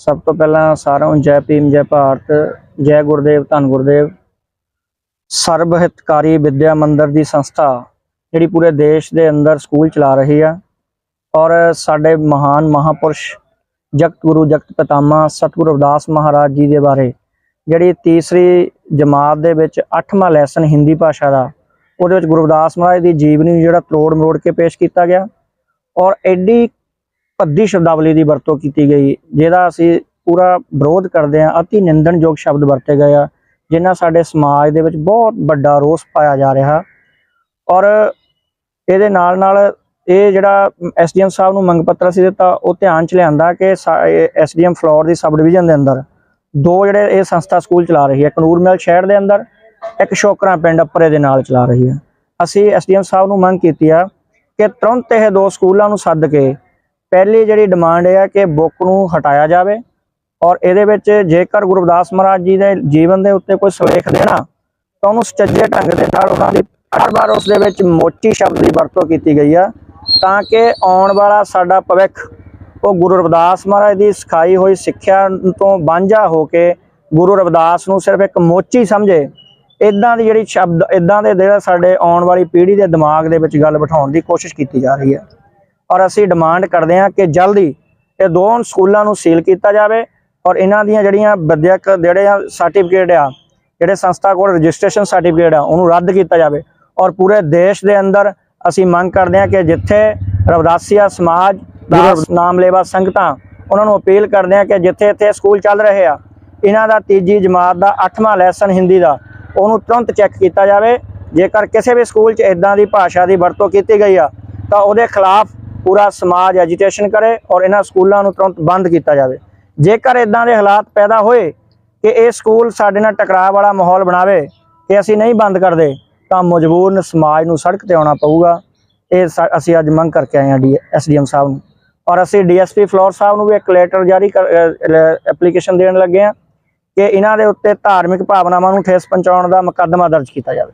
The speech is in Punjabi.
ਸਭ ਤੋਂ ਪਹਿਲਾਂ ਸਾਰਿਆਂ ਨੂੰ ਜੈ ਭੀਮ, ਜੈ ਭਾਰਤ, ਜੈ ਗੁਰਦੇਵ, ਧੰਨ ਗੁਰਦੇਵ। ਸਰਬ ਹਿਤਕਾਰੀ ਵਿਦਿਆ ਮੰਦਿਰ ਦੀ ਸੰਸਥਾ ਜਿਹੜੀ ਪੂਰੇ ਦੇਸ਼ ਦੇ ਅੰਦਰ ਸਕੂਲ ਚਲਾ ਰਹੀ ਆ। ਔਰ ਸਾਡੇ ਮਹਾਨ ਮਹਾਪੁਰਸ਼ ਜਗਤ ਗੁਰੂ ਜਗਤ ਪਿਤਾਮਾ ਸਤਿਗੁਰੂ ਰਵਿਦਾਸ ਮਹਾਰਾਜ ਜੀ ਦੇ ਬਾਰੇ, ਜਿਹੜੀ ਤੀਸਰੀ ਜਮਾਤ ਦੇ ਵਿੱਚ 8ਵਾਂ ਲੈਸਨ ਹਿੰਦੀ ਭਾਸ਼ਾ ਦਾ, ਉਹਦੇ ਵਿੱਚ ਗੁਰੂ ਰਵਿਦਾਸ ਮਹਾਰਾਜ ਦੀ ਜੀਵਨੀ ਨੂੰ ਜਿਹੜਾ ਤਰੋੜ ਮਰੋੜ ਕੇ ਪੇਸ਼ ਕੀਤਾ ਗਿਆ। ਔਰ ਐਡੀ ਭੱਦੀ ਸ਼ਬਦਾਵਲੀ ਦੀ ਵਰਤੋਂ ਕੀਤੀ ਗਈ, ਜਿਹਦਾ ਅਸੀਂ ਪੂਰਾ ਵਿਰੋਧ ਕਰਦੇ ਹਾਂ, ਅਤੀ ਨਿੰਦਣਯੋਗ ਸ਼ਬਦ ਵਰਤੇ ਗਏ ਆ, ਜਿਨ੍ਹਾਂ ਸਾਡੇ ਸਮਾਜ ਦੇ ਵਿੱਚ ਬਹੁਤ ਵੱਡਾ ਰੋਸ ਪਾਇਆ ਜਾ ਰਿਹਾ। ਔਰ ਇਹਦੇ ਨਾਲ ਨਾਲ ਇਹ ਜਿਹੜਾ ਐਸਡੀਐਮ ਸਾਹਿਬ ਨੂੰ ਮੰਗ ਪੱਤਰ ਸੀ ਦਿੱਤਾ, ਉਹ ਧਿਆਨ ਚ ਲਿਆਂਦਾ ਕਿ ਐਸਡੀਐਮ ਫਲੋਰ ਦੀ ਸਬ ਡਿਵੀਜ਼ਨ ਦੇ ਅੰਦਰ ਦੋ ਜਿਹੜੇ ਇਹ ਸੰਸਥਾ ਸਕੂਲ ਚਲਾ ਰਹੀ ਹੈ ਕਨੂਰ ਮਿਲ ਸ਼ਹਿਰ ਦੇ ਅੰਦਰ, ਇੱਕ ਸ਼ੋਕਰਾ ਪਿੰਡ ਅੱਪਰੇ ਦੇ ਨਾਲ ਚਲਾ ਰਹੀ ਹੈ। ਅਸੀਂ ਐਸਡੀਐਮ ਸਾਹਿਬ ਨੂੰ ਮੰਗ ਕੀਤੀ ਆ ਕਿ ਤੁਰੰਤ ਇਹ ਦੋ ਸਕੂਲਾਂ ਨੂੰ ਸੱਦ ਕੇ ਪਹਿਲੀ ਜਿਹੜੀ ਡਿਮਾਂਡ ਇਹ ਹੈ ਕਿ ਬੁੱਕ ਨੂੰ ਹਟਾਇਆ ਜਾਵੇ ਔਰ ਇਹਦੇ ਵਿੱਚ ਜੇਕਰ ਗੁਰੂ ਰਵਿਦਾਸ ਮਹਾਰਾਜ ਜੀ ਦੇ ਜੀਵਨ ਦੇ ਉੱਤੇ ਕੋਈ ਸੁਲੇਖ ਦੇਣਾ, ਤਾਂ ਉਹਨੂੰ ਸੁਚੱਜੇ ਢੰਗ ਦੇ ਨਾਲ ਉਹਨਾਂ ਦੀ ਹਰ ਵਾਰ ਉਸ ਦੇ ਵਿੱਚ ਮੋਚੀ ਸ਼ਬਦ ਦੀ ਵਰਤੋਂ ਕੀਤੀ ਗਈ ਆ, ਤਾਂ ਕਿ ਆਉਣ ਵਾਲਾ ਸਾਡਾ ਭਵਿੱਖ, ਉਹ ਗੁਰੂ ਰਵਿਦਾਸ ਮਹਾਰਾਜ ਦੀ ਸਿਖਾਈ ਹੋਈ ਸਿੱਖਿਆ ਤੋਂ ਵਾਂਝਾ ਹੋ ਕੇ ਗੁਰੂ ਰਵਿਦਾਸ ਨੂੰ ਸਿਰਫ ਇੱਕ ਮੋਚੀ ਸਮਝੇ ਇਦਾਂ ਦੀ ਜਿਹੜੀ ਸ਼ਬਦ ਇਦਾਂ ਦੇ ਜਿਹੜਾ ਸਾਡੇ ਆਉਣ ਵਾਲੀ ਪੀੜ੍ਹੀ ਦੇ ਦਿਮਾਗ ਦੇ ਵਿੱਚ ਗੱਲ ਬਿਠਾਉਣ ਦੀ ਕੋਸ਼ਿਸ਼ ਕੀਤੀ ਜਾ ਰਹੀ ਹੈ। ਔਰ ਅਸੀਂ ਡਿਮਾਂਡ ਕਰਦੇ ਹਾਂ ਕਿ ਜਲਦੀ ਇਹ ਦੋ ਸਕੂਲਾਂ ਨੂੰ ਸੀਲ ਕੀਤਾ ਜਾਵੇ ਔਰ ਇਹਨਾਂ ਦੀਆਂ ਜਿਹੜੀਆਂ ਵਿਦਿਅਕ ਜਿਹੜੇ ਆ ਸਰਟੀਫਿਕੇਟ ਆ ਜਿਹੜੇ ਸੰਸਥਾ ਕੋਲ ਰਜਿਸਟ੍ਰੇਸ਼ਨ ਸਰਟੀਫਿਕੇਟ ਆ ਉਹਨੂੰ ਰੱਦ ਕੀਤਾ ਜਾਵੇ। ਔਰ ਪੂਰੇ ਦੇਸ਼ ਦੇ ਅੰਦਰ ਅਸੀਂ ਮੰਗ ਕਰਦੇ ਹਾਂ ਕਿ ਜਿੱਥੇ ਰਵਦਾਸੀਆ ਸਮਾਜ ਦਾ ਨਾਮ ਲੈਵਾ ਸੰਗਤਾਂ ਉਹਨਾਂ ਨੂੰ ਅਪੀਲ ਕਰਦੇ ਹਾਂ ਕਿ ਜਿੱਥੇ ਇੱਥੇ ਸਕੂਲ ਚੱਲ ਰਹੇ ਆ ਇਹਨਾਂ ਦਾ ਤੀਜੀ ਜਮਾਤ ਦਾ 8ਵਾਂ ਲੈਸਨ ਹਿੰਦੀ ਦਾ ਉਹਨੂੰ ਤੁਰੰਤ ਚੈੱਕ ਕੀਤਾ ਜਾਵੇ। ਜੇਕਰ ਕਿਸੇ ਵੀ ਸਕੂਲ 'ਚ ਇਦਾਂ ਦੀ ਭਾਸ਼ਾ ਦੀ ਵਰਤੋਂ ਕੀਤੀ ਗਈ ਆ ਤਾਂ ਉਹਦੇ ਖਿਲਾਫ ਪੂਰਾ ਸਮਾਜ ਐਜੀਟੇਸ਼ਨ ਕਰੇ ਔਰ ਇਹਨਾਂ ਸਕੂਲਾਂ ਨੂੰ ਤੁਰੰਤ ਬੰਦ ਕੀਤਾ ਜਾਵੇ। ਜੇਕਰ ਇਦਾਂ ਦੇ ਹਾਲਾਤ ਪੈਦਾ ਹੋਏ ਕਿ ਇਹ ਸਕੂਲ ਸਾਡੇ ਨਾਲ ਟਕਰਾਅ ਵਾਲਾ ਮਾਹੌਲ ਬਣਾਵੇ ਕਿ ਅਸੀਂ ਨਹੀਂ ਬੰਦ ਕਰਦੇ, ਤਾਂ ਮਜਬੂਰਨ ਸਮਾਜ ਨੂੰ ਸੜਕ ਤੇ ਆਉਣਾ ਪਊਗਾ। ਇਹ ਸਾ- ਅਸੀਂ ਅੱਜ ਮੰਗ ਕਰਕੇ ਆਏ ਹਾਂ ਡੀ ਐਸਡੀਐਮ ਸਾਹਿਬ ਨੂੰ। ਔਰ ਅਸੀਂ ਡੀਐਸਪੀ ਫਲੋਰ ਸਾਹਿਬ ਨੂੰ ਵੀ ਇੱਕ ਲੈਟਰ ਜਾਰੀ ਕਰ ਐਪਲੀਕੇਸ਼ਨ ਦੇਣ ਲੱਗੇ ਹਾਂ ਕਿ ਇਹਨਾਂ ਦੇ ਉੱਤੇ ਧਾਰਮਿਕ ਭਾਵਨਾਵਾਂ ਨੂੰ ਠੇਸ ਪਹੁੰਚਾਉਣ ਦਾ ਮੁਕੱਦਮਾ ਦਰਜ ਕੀਤਾ ਜਾਵੇ।